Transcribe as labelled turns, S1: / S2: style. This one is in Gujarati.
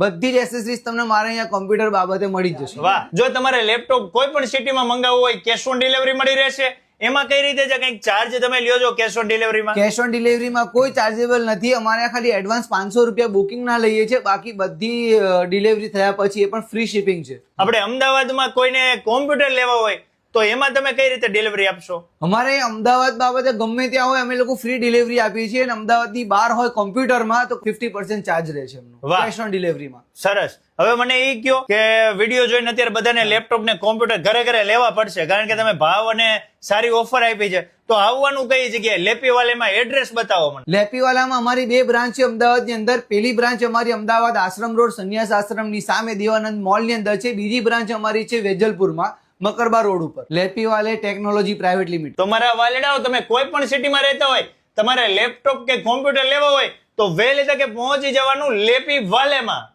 S1: બધી જ એસેસરીઝ તમને મારે અહીંયા કોમ્પ્યુટર બાબતે મળી જ જશે.
S2: વાહ. જો તમારે લેપટોપ કોઈ પણ સિટીમાં મંગાવવું હોય કેશ ઓન ડિલિવરી મળી રહેશે. એમાં કઈ રીતે છે? કંઈક ચાર્જ તમે લ્યો છો કેશ ઓન ડિલિવરીમાં
S1: કેશ ઓન ડિલિવરીમાં કોઈ ચાર્જેબલ નથી. અમારે ખાલી એડવાન્સ પાંચસો રૂપિયા બુકિંગ ના લઈએ છીએ. બાકી બધી ડિલિવરી થયા પછી એ પણ ફ્રી શિપિંગ છે.
S2: આપણે અમદાવાદમાં કોઈને કોમ્પ્યુટર લેવા હોય તો એમાં તમે કઈ રીતે ડિલિવરી આપશો?
S1: અમારે અમદાવાદ બાબતે ગમે ત્યાં હોય અમે લોકો ફ્રી ડિલિવરી આપીએ છીએ અને અમદાવાદની બહાર હોય કોમ્પ્યુટરમાં તો ફિફ્ટી પર્સન્ટ ચાર્જ રહે છે કેશ ઓન ડિલિવરીમાં
S2: સરસ. હવે મને એ કહો કે વીડિયો જોઈને અત્યારે બધાને લેપટોપ ને કોમ્પ્યુટર ઘરે ઘરે લેવા પડશે કારણ કે તમે ભાવ અને સારી ઓફર આપી છે. તો આવવાનું કઈ જગ્યાએ? લેપીવાલેમાં એડ્રેસ બતાવો મને.
S1: લેપીવાલામાં અમારી બે બ્રાન્ચ છે અમદાવાદની અંદર. પેલી બ્રાન્ચ અમારી અમદાવાદ આશ્રમ રોડ સંન્યાસ આશ્રમની સામે દેવાનંદ મોલની અંદર છે. બીજી બ્રાન્ચ અમારી છે વેજલપુરમાં. મકરબા રોડ ઉપર. લેપીવાલે ટેકનોલોજી પ્રાઇવેટ લિમિટેડ.
S2: તમારા મારા વાલીડાઓ તમે કોઈ પણ સિટીમાં રહેતા હોય તમારે લેપટોપ કે કોમ્પ્યુટર લેવા હોય તો વહેલી તકે પહોંચી જવાનું લેપી વાલેમાં.